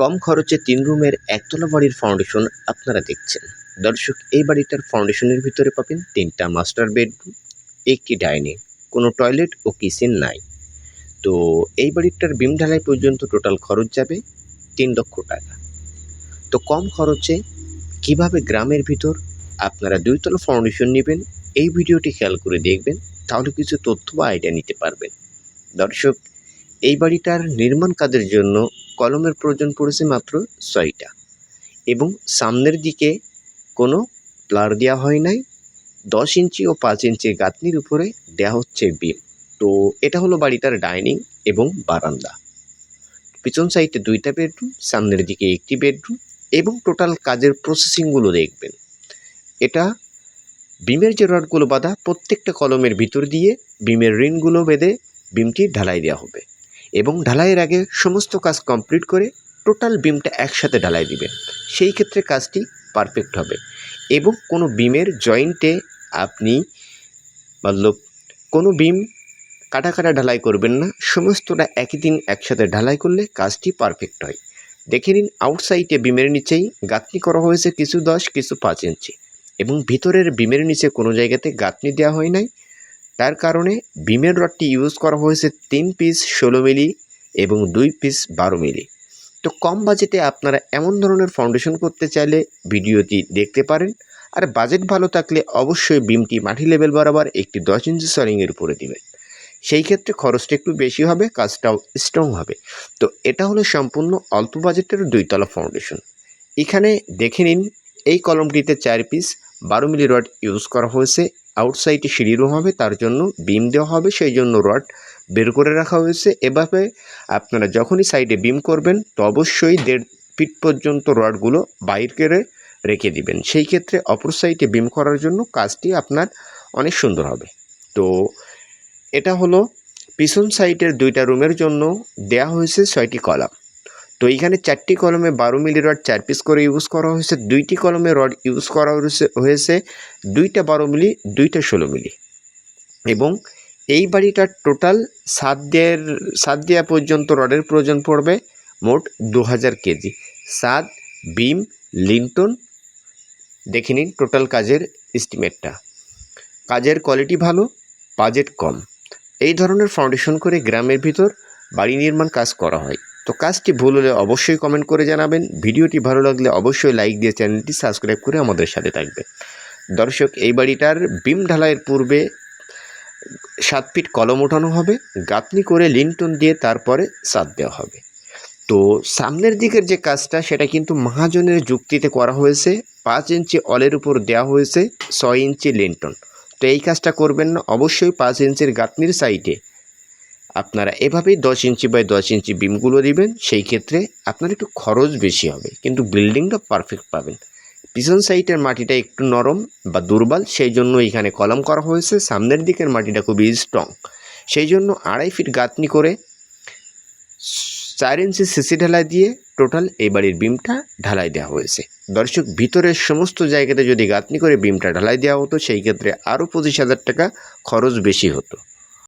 কম খরচে তিন রুমের একতলা বাড়ির ফাউন্ডেশন আপনারা দেখছেন। দর্শক, এই বাড়িটার ফাউন্ডেশনের ভিতরে পাবেন তিনটা মাস্টার বেডরুম একটি ডাইনিং কোনো টয়লেট ও কিচেন নাই। তো এই বাড়িটার বিম ঢালাই পর্যন্ত টোটাল খরচ যাবে তিন লক্ষ টাকা। তো কম খরচে কীভাবে গ্রামের ভিতর আপনারা দুইতলা ফাউন্ডেশন নেবেন, এই ভিডিওটি খেয়াল করে দেখবেন, তাহলে কিছু তথ্য বা আইডিয়া নিতে পারবেন। দর্শক, এই বাড়িটার নির্মাণ কাজের জন্য কলমের প্রয়োজন পড়েছে মাত্র ছয়টা। এবং সামনের দিকে কোনো প্লার দেওয়া হয় নাই, দশ ইঞ্চি ও পাঁচ ইঞ্চি গাঁথনির উপরে দেওয়া হচ্ছে বিম। তো এটা হলো বাড়িটার ডাইনিং এবং বারান্দা। পিছন সাইডে দুইটা বেডরুম, সামনের দিকে একটি বেডরুম এবং টোটাল কাজের প্রসেসিংগুলো দেখবেন। এটা বিমের যে রডগুলো বাঁধা, প্রত্যেকটা কলমের ভিতর দিয়ে বিমের রিনগুলো বেঁধে বিমটি ঢালাই দেওয়া হবে। এবং ঢালাইয়ের আগে সমস্ত কাজ কমপ্লিট করে টোটাল বিমটা একসাথে ঢালাই দিবেন সেই ক্ষেত্রে কাজটি পারফেক্ট হবে। এবং কোনো বিমের জয়েন্টে আপনি মতলব কোনো বিম কাটা কাটা ঢালাই করবেন না, সমস্তটা একই দিন একসাথে ঢালাই করলে কাজটি পারফেক্ট হয়। দেখে নিন, আউটসাইডে বিমের নিচেই গাঁথনি করা হয়েছে কিছু দশ, কিছু পাঁচ ইঞ্চি। এবং ভিতরের বিমের নিচে কোনো জায়গাতে গাঁথনি দেওয়া হয় নাই। তার কারণে বিমের রডটি ইউজ করা হয়েছে তিন পিস ষোলো মিলি এবং দুই পিস বারো মিলি। তো কম বাজেটে আপনারা এমন ধরনের ফাউন্ডেশন করতে চাইলে ভিডিওটি দেখতে পারেন। আর বাজেট ভালো থাকলে অবশ্যই বিমটি মাটি লেভেল বরাবর একটি দশ ইঞ্চি সলিংয়ের উপরে দেবেন। সেই ক্ষেত্রে খরচটা একটু বেশি হবে, কাজটাও স্ট্রং হবে। তো এটা হলো সম্পূর্ণ অল্প বাজেটের দুইতলা ফাউন্ডেশন। এখানে দেখে নিন, এই কলমটিতে চার পিস বারো মিলি রড ইউজ করা হয়েছে। আউটসাইডে সিঁড়ি রুম হবে, তার জন্য বিম দেওয়া হবে, সেই জন্য রড বের করে রাখা হয়েছে। এভাবে আপনারা যখনই সাইডে বিম করবেন, তো অবশ্যই দেড় ফিট পর্যন্ত রডগুলো বাইর করে রেখে দিবেন। সেই ক্ষেত্রে অপর সাইডে বিম করার জন্য কাজটি আপনার অনেক সুন্দর হবে। তো এটা হলো পিছন সাইডের দুইটা রুমের জন্য দেয়া হয়েছে ছয়টি কলাম। তো এইখানে চারটি কলমে বারো মিলি রড চার পিস করে ইউজ করা হয়েছে, দুইটি কলমে রড ইউজ করা হয়েছে দুইটা বারো মিলি, দুইটা ষোলো মিলি। এবং এই বাড়িটার টোটাল সাত দেয়ের সাত দেওয়া পর্যন্ত রডের প্রয়োজন পড়বে মোট দু হাজার কেজি। সাত বিম লিন্টন, দেখে নিন টোটাল কাজের এস্টিমেটটা কাজের কোয়ালিটি ভালো বাজেট কম। এই ধরনের ফাউন্ডেশন করে গ্রামের ভিতর বাড়ি নির্মাণ কাজ করা হয়। তো কাজটি ভুল হলে অবশ্যই কমেন্ট করে জানাবেন। ভিডিওটি ভালো লাগলে অবশ্যই লাইক দিয়ে চ্যানেলটি সাবস্ক্রাইব করে আমাদের সাথে থাকবেন। দর্শক, এই বাড়িটার বিম ঢালাইয়ের পূর্বে সাত ফিট কলম ওঠানো হবে, গাঁথনি করে লিনটন দিয়ে তারপরে সাত দেওয়া হবে। তো সামনের দিকের যে কাজটা, সেটা কিন্তু মহাজনের যুক্তিতে করা হয়েছে। পাঁচ ইঞ্চি অলের উপর দেওয়া হয়েছে ছয় ইঞ্চি লিন্টন। তো এই কাজটা করবেন না, অবশ্যই পাঁচ ইঞ্চির গাঁথনির সাইডে আপনারা এভাবেই দশ ইঞ্চি বাই দশ ইঞ্চি বিমগুলো দিবেন, সেই ক্ষেত্রে আপনার একটু খরচ বেশি হবে। কিন্তু বিল্ডিংটা পারফেক্ট পাবেন। পিছন সাইডের মাটিটা একটু নরম বা দুর্বল, সেই জন্য এখানে কলম করা হয়েছে। সামনের দিকের মাটিটা খুবই স্ট্রং সেই জন্য আড়াই ফিট গাঁথনি করে চার ইঞ্চি সিসি ঢালাই দিয়ে টোটাল এই বাড়ির বিমটা ঢালাই দেওয়া হয়েছে। দর্শক, ভিতরের সমস্ত জায়গাতে যদি গাঁথনি করে বিমটা ঢালাই দেওয়া হতো, সেই ক্ষেত্রে আরও পঁচিশ হাজার টাকা খরচ বেশি হতো।